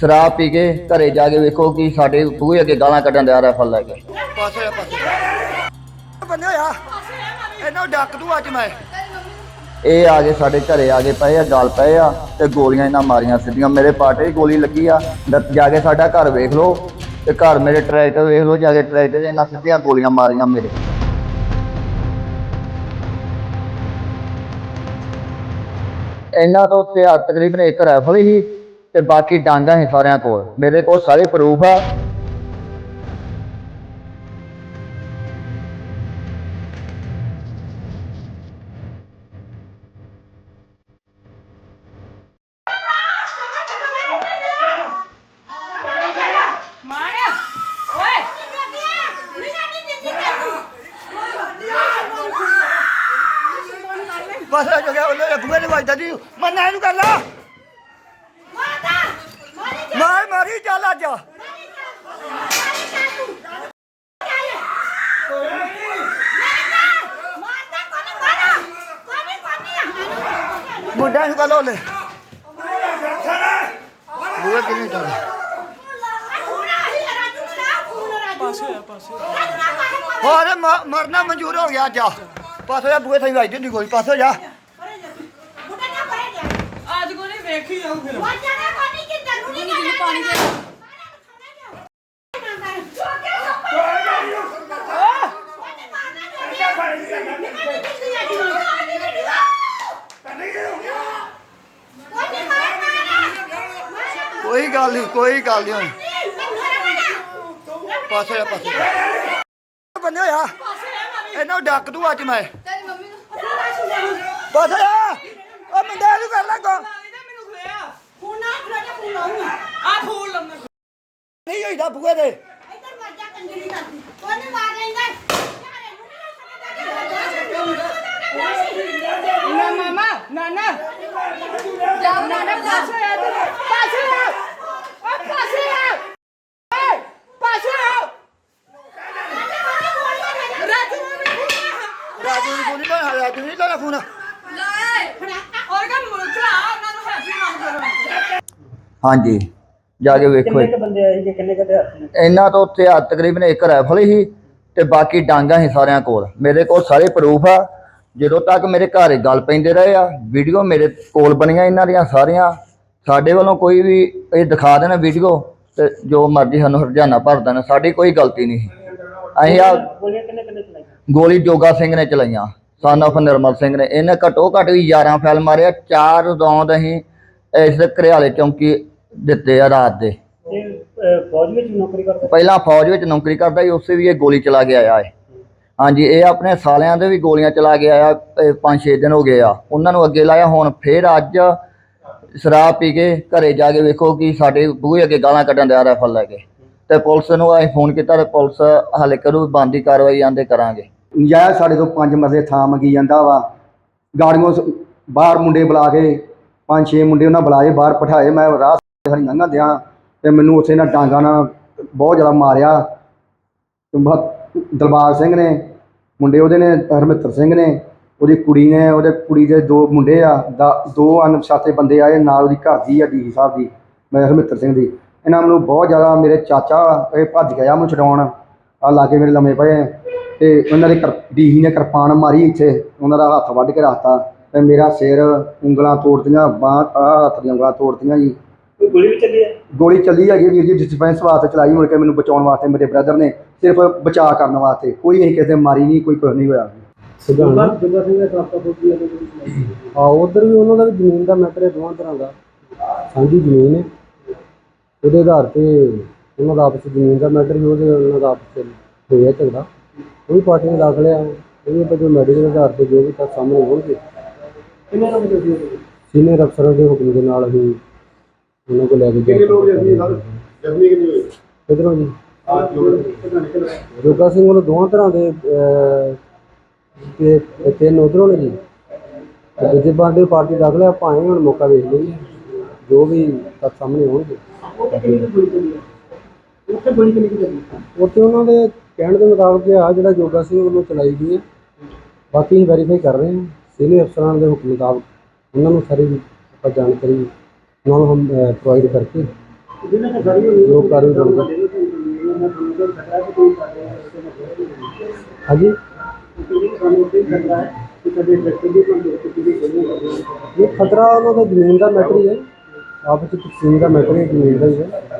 ਸ਼ਰਾਬ ਪੀ ਕੇ ਘਰੇ ਜਾ ਕੇ ਵੇਖੋ ਕਿ ਸਾਡੇ ਬੂਹੇ ਅੱਗੇ ਗਾਲਾਂ ਕੱਢਣ ਦਿਆ ਰਾਈਫਲ ਲੈ ਕੇ। ਪਾਸੇ ਆ ਪਾਸੇ ਬੰਦੇ ਹੋਇਆ? ਇਹਨਾਂ ਨੂੰ ਡੱਕ ਦੂ ਅੱਜ ਮੈਂ। ਇਹ ਆ ਕੇ ਸਾਡੇ ਘਰੇ ਆ ਕੇ ਪਏ ਆ ਗਲ ਪਏ ਆ ਤੇ ਗੋਲੀਆਂ ਇਹਨਾਂ ਮਾਰੀਆਂ ਸਿੱਧੀਆਂ। ਮੇਰੇ ਪਾਟੇ ਦੀ ਗੋਲੀ ਲੱਗੀ ਆ। ਦ- ਜਾ ਕੇ ਸਾਡਾ ਘਰ ਵੇਖ ਲਓ ਤੇ ਘਰ ਮੇਰੇ ਟਰੈਕਟਰ ਵੇਖ ਲਓ ਜਾ ਕੇ ਟਰੈਕਟਰ 'ਚ ਇਹਨਾਂ ਸਿੱਧੀਆਂ ਗੋਲੀਆਂ ਮਾਰੀਆਂ ਮੇਰੇ। ਇਹਨਾਂ ਤੋਂ ਤੇ ਤਕਰੀਬਨ ਇੱਕ ਰਾਈਫਲ ਹੀ ਤੇ ਬਾਕੀ ਡਾਂਗਾ ਸੀ ਸਾਰਿਆਂ ਕੋਲ। ਮੇਰੇ ਕੋਲ ਸਾਰੇ ਪ੍ਰੂਫ ਆ। ਬਸ ਆ ਜੋ ਗਿਆ ਉਹਨੇ ਬੂਹੇ ਨੇ ਵੱਜਦਾ ਜੀ। ਮੰਨਾ ਇਹਨੂੰ ਕਰ ਲਾ ਮਾਰ ਮਾਰੀ ਚੱਲ ਅੱਜ। ਮੁੰਡਾ ਨੂੰ ਕਰ? ਲੋ ਹੋਰ ਮ- ਮਰਨਾ ਮਨਜ਼ੂਰ ਹੋ ਗਿਆ ਅੱਜ। ਪਾਸੇ ਆ ਬੂਹੇ ਥਾਈ ਵੱਜਦੀ ਨਹੀਂ ਕੋਈ। ਪਾਸੇ ਜਾ ਅੱਜ ਕੋਨੇ ਵੇਖੀ ਜਾਊ ਫਿਰ। ਕੋਈ ਗੱਲ ਨਹੀਂ ਕੋਈ ਗੱਲ ਨਹੀਂ ਪਾਸੇ ਆ ਪਾਸੇ ਬੰਦੇ ਹੋਇਆ ਇਹਨਾਂ ਨੂੰ ਡੱਕ ਦੂ ਅੱਜ ਮੈਂ। ਤੇਰੀ ਮੰਮੀ ਨੂੰ ਪਾਸੇ ਆ। ਉਹ ਮੁੰਡੇ ਨੂੰ ਕਰ ਫੂਲ ਲੰਮੇ ਨਹੀਂ ਹੋਈਦਾ ਬੂਹੇ ਦੇ ਨਾ ਮਾਮਾ ਨਾ ਨਾ ਜਾਓ ਨਾ ਨਾ ਪਾਸੇ ਆ ਤੂੰ ਪਾਸੇ ਆ ਓ ਪਾਸੇ ਆ ਓਏ ਪਾਸੇ ਆ ਰਾਜੂ ਨੂੰ ਵੀ ਰਾਜੂ ਨੂੰ ਫੋਨ ਨਹੀਂ ਰਾਜੂ ਨਹੀਂ ਲਾਇਆ ਫੋਨ। ਔਰ ਕਾ ਮੁਰਖਾ ਉਹਨਾਂ ਨੂੰ ਹੈਪੀ ਨਾ ਕਰੋ ਹਾਂਜੀ ਜਾ ਕੇ ਵੇਖੋ ਕਿੰਨੇ ਕ ਬੰਦੇ ਆਏ ਜੀ ਕਿੰਨੇ ਕ ਹੱਥ ਨੇ ਇਹਨਾਂ ਤੋਂ ਉੱਥੇ ਆ ਤਕਰੀਬਨ ਇੱਕ ਰਾਈਫਲ ਹੀ ਤੇ ਬਾਕੀ ਡਾਂਗਾ ਸੀ ਸਾਰਿਆਂ ਕੋਲ। ਮੇਰੇ ਕੋਲ ਸਾਰੇ ਪ੍ਰੂਫ ਆ। ਜਦੋਂ ਤੱਕ ਮੇਰੇ ਘਰ ਗੱਲ ਪੈਂਦੇ ਰਹੇ ਆ ਵੀਡੀਓ ਮੇਰੇ ਕੋਲ ਬਣੀਆਂ ਇਹਨਾਂ ਦੀਆਂ ਸਾਰੀਆਂ। ਸਾਡੇ ਵੱਲੋਂ ਕੋਈ ਵੀ ਇਹ ਦਿਖਾ ਦੇਣਾ ਵੀਡੀਓ ਤੇ ਜੋ ਮਰਜ਼ੀ ਸਾਨੂੰ ਹਰਜਾਨਾ ਭਰ ਦੇਣ ਸਾਡੀ ਕੋਈ ਗਲਤੀ ਨਹੀਂ ਅਸੀਂ ਆ ਗੋਲੀਆਂ ਕਿੰਨੇ ਕਿੰਨੇ ਚਲਾਈਆਂ? ਗੋਲੀ ਜੋਗਾ ਸਿੰਘ ਨੇ ਚਲਾਈਆਂ son of ਨਿਰਮਲ ਸਿੰਘ ਨੇ। ਇਹਨੇ ਘੱਟੋ ਘੱਟ ਵੀ 11 ਫੈਲ ਮਾਰਿਆ ਚਾਰ ਰੌਂਦ ਅਸੀਂ ਇਸ ਘਰਿਆਲੇ ਚੌਂਕੀ ਦਿੱਤੇ ਆ ਰਾਤ ਦੇ। ਤੇ ਅਹ, ਫੌਜ ਵਿੱਚ ਨੌਕਰੀ ਕਰਦੇ? ਪਹਿਲਾਂ ਫੌਜ ਵਿੱਚ ਨੌਕਰੀ ਕਰਦਾ ਸੀ ਉਸੇ ਵੀ ਇਹ ਗੋਲੀ ਚਲਾ ਕੇ ਆਇਆ ਹੈ ਹਾਂਜੀ ਇਹ ਆਪਣੇ ਸਾਲਿਆਂ ਦੇ ਵੀ ਗੋਲੀਆਂ ਚਲਾ ਕੇ ਆਇਆ 5-6 ਦਿਨ ਹੋ ਗਏ ਆ। ਉਹਨਾਂ ਨੂੰ ਅੱਗੇ ਲਾਇਆ ਹੁਣ ਫੇਰ ਅੱਜ ਸ਼ਰਾਬ ਪੀ ਕੇ ਘਰੇ ਜਾ ਕੇ ਵੇਖੋ ਕਿ ਸਾਡੇ ਬੂਹੇ ਅੱਗੇ ਗਾਲਾਂ ਕੱਢਣ ਦਿਆ ਰਾਈਫਲ ਲੈ ਕੇ। ਤੇ ਪੁਲਿਸ ਨੂੰ ਅਸੀਂ ਫੋਨ ਕੀਤਾ ਤੇ ਪੁਲਿਸ ਹਾਲੇ ਕਰੂ ਬੰਦੀ ਕਾਰਵਾਈ ਆਂਦੇ ਕਰਾਂਗੇ। ਨਜਾਇਜ਼ ਸਾਡੇ ਤੋਂ ਪੰਜ ਮਰਲੇ ਥਾਂ ਮੰਗੀ ਜਾਂਦਾ ਵਾ। ਗਾੜੀਆਂ ਸ- ਬਾਹਰ ਮੁੰਡੇ ਬੁਲਾ ਕੇ, ਪੰਜ ਛੇ ਮੁੰਡੇ ਉਹਨਾਂ ਬੁਲਾਏ ਬਾਹਰ ਬਿਠਾਏ। ਮੈਂ ਰਾਹ ਹਰੀ ਲੰਘਾਂ ਦਿਆਂ ਤੇ ਮੈਨੂੰ ਉੱਥੇ ਨਾ ਡਾਂਗਾ ਨਾਲ ਬਹੁਤ ਜ਼ਿਆਦਾ ਮਾਰਿਆ। ਦਲਬਾਗ ਸਿੰਘ ਨੇ, ਮੁੰਡੇ ਉਹਦੇ ਨੇ ਹਰਮਿੱਤਰ ਸਿੰਘ ਨੇ, ਉਹਦੀ ਕੁੜੀ ਨੇ, ਉਹਦੇ ਕੁੜੀ ਦੇ ਦੋ ਮੁੰਡੇ ਆ, ਦਾ- ਦੋ ਅਣਪਛਾਤੇ ਬੰਦੇ ਆਏ, ਨਾਲ ਉਹਦੀ ਘਰ ਦੀ ਆ, ਡੀ ਸਾਹਿਬ ਦੀ, ਮੈਂ ਹਰਮਿੱਤਰ ਸਿੰਘ ਦੀ। ਇਹਨਾਂ ਮੈਨੂੰ ਬਹੁਤ ਜ਼ਿਆਦਾ ਮੇਰੇ ਚਾਚਾ ਇਹ ਭੱਜ ਗਿਆ ਮੈਨੂੰ ਛਡਾਉਣ। ਆ ਕੇ ਮੇਰੇ ਲੰਮੇ ਪਏ। ਤੇ ਉਹਨਾਂ ਦੇ ਕਰ ਨੇ ਕਿਰਪਾਨ ਮਾਰੀ ਇੱਥੇ ਉਹਨਾਂ ਦਾ ਹੱਥ ਵੱਢ ਕੇ ਰੱਖਤਾ ਤੇ ਮੇਰਾ ਸਿਰ ਉਂਗਲਾਂ ਤੋੜਤੀਆਂ ਬਾਂਹ ਆਹ ਹੱਥ ਦੀਆਂ ਉਂਗਲਾਂ ਤੋੜਤੀਆਂ ਜੀ। ਕੋਈ ਗੋਲੀ ਵੀ ਚੱਲੀ ਹੈ ਗੋਲੀ ਚੱਲੀ ਹੈਗੀ ਵੀਰ ਜੀ ਡਿਸਪੈਂਸ ਵਾਸਤੇ ਚਲਾਈ ਮੁੜ ਕੇ ਮੈਨੂੰ ਬਚਾਉਣ ਵਾਸਤੇ ਮੇਰੇ ਬ੍ਰਦਰ ਨੇ ਸਿਰਫ ਬਚਾਅ ਕਰਨ ਵਾਸਤੇ ਕੋਈ ਅਸੀਂ ਕਿਸੇ ਦੇ ਮਾਰੀ ਨਹੀਂ ਕੋਈ ਕੁਝ ਨਹੀਂ ਹੋਇਆ। ਜੁਗਾ ਜੁਗਾ ਸਿੰਘ ਦਾ ਆ ਉਧਰ ਵੀ ਉਹਨਾਂ ਦਾ ਵੀ ਜ਼ਮੀਨ ਦਾ ਮੈਟਰ ਹੈ ਦੋਵਾਂ ਤਰ੍ਹਾਂ ਦਾ। ਸਾਂਝੀ ਜ਼ਮੀਨ ਹੈ। ਉਹਦੇ ਆਧਾਰ ਤੇ ਉਹਨਾਂ ਦਾ ਆਪਸ ਜ਼ਮੀਨ ਦਾ ਮੈਟਰ ਵੀ ਉਹਦੇ ਉਹਨਾਂ ਦਾ ਆਪਸ ਹੋਇਆ ਝਗੜਾ। ਉਹ ਵੀ ਪਾਰਟੀ ਨੇ ਲਿਆ ਉਹ ਵੀ ਆਪਾਂ ਜੋ ਮੈਡੀਕਲ ਆਧਾਰ ਤੇ ਜੋ ਵੀ ਤਾਂ ਸਾਹਮਣੇ ਹੋਣਗੇ। ਕਿੰਨੇ ਲੋਕ ਜੱਦੀ ਸੀਨੀਅਰ ਅਫਸਰਾਂ ਦੇ ਹੁਕਮ ਦੇ ਨਾਲ ਅਸੀਂ ਉਹਨਾਂ ਕੋਲ ਲੈ ਕੇ ਕਿੰਨੇ ਲੋਕ ਜੱਦੀ ਜਖਮੀ ਕਿੰਨੇ ਹੋਏ? ਕਿਧਰੋਂ ਜੀ। ਜੋਗਾ ਸਿੰਘ ਵੱਲੋਂ ਦੋਵਾਂ ਤਰ੍ਹਾਂ ਦੇ ਤੇ ਤਿੰਨ ਉਧਰੋਂ ਨੇ ਜੀ। ਤੇ ਦੂਜੇ ਪਾਰਟੀ ਪਾਰਟੀ ਦਾਖਲ ਹੈ ਭਾਵੇਂ ਹੁਣ ਮੌਕਾ ਵੇਖ ਲਈਏ। ਜੋ ਵੀ ਤੱਕ ਸਾਹਮਣੇ ਹੋਣਗੇ। ਉੱਥੇ ਕਿੰਨੀ ਗੋਲੀ ਕਿੰਨੀ ਕੁ ਚੱਲੀ ਉੱਥੇ ਉਹਨਾਂ ਦੇ ਕਹਿਣ ਦੇ ਮੁਤਾਬਕ ਆ ਜਿਹੜਾ ਜੋਗਾ ਸਿੰਘ ਵੱਲੋਂ ਚਲਾਈ ਗਈ ਹੈ। ਬਾਕੀ ਅਸੀਂ ਵੈਰੀਫਾਈ ਕਰ ਰਹੇ ਹਾਂ। ਸੀਨੀਅਰ ਅਫਸਰਾਂ ਦੇ ਹੁਕਮ ਮੁਤਾਬਕ ਉਹਨਾਂ ਨੂੰ ਸਾਰੀ ਆਪਾਂ ਜਾਣਕਾਰੀ ਉਹਨਾਂ ਨੂੰ ਹਮ ਪ੍ਰੋਵਾਈਡ ਕਰਕੇ ਜੋ ਕਾਰਵਾਈ ਕਰੂਗਾ ਹਾਂਜੀ? ਖਤਰਾ ਇਹ ਖਤਰਾ ਉਹਨਾਂ ਦਾ ਜ਼ਮੀਨ ਦਾ ਮੈਟਰ ਹੀ ਹੈ। ਆਪਸ ਵਿੱਚ ਤਕਸੀਮ ਦਾ ਮੈਟਰ ਹੈ, ਜ਼ਮੀਨ ਦਾ ਹੀ ਹੈ।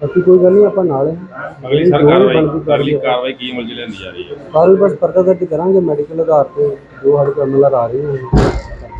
ਬਾਕੀ ਕੋਈ ਗੱਲ ਨਹੀਂ ਆਪਾਂ ਨਾਲ ਹੈ। ਅਗਲੀ ਸਰ ਕਾਰਵਾਈ ਅਗਲੀ ਕਾਰਵਾਈ ਕੀ ਅਮਲ ਚ ਲੈਂਦੀ ਜਾ ਰਹੀ ਹੈ? ਕਾਰਵਾਈ ਬਸ ਪਰਦਾ ਦਰਜ ਕਰਾਂਗੇ ਮੈਡੀਕਲ ਆਧਾਰ ਤੇ ਜੋ ਸਾਡੇ ਕੋਲ ਆ ਰਹੇ ਹਨ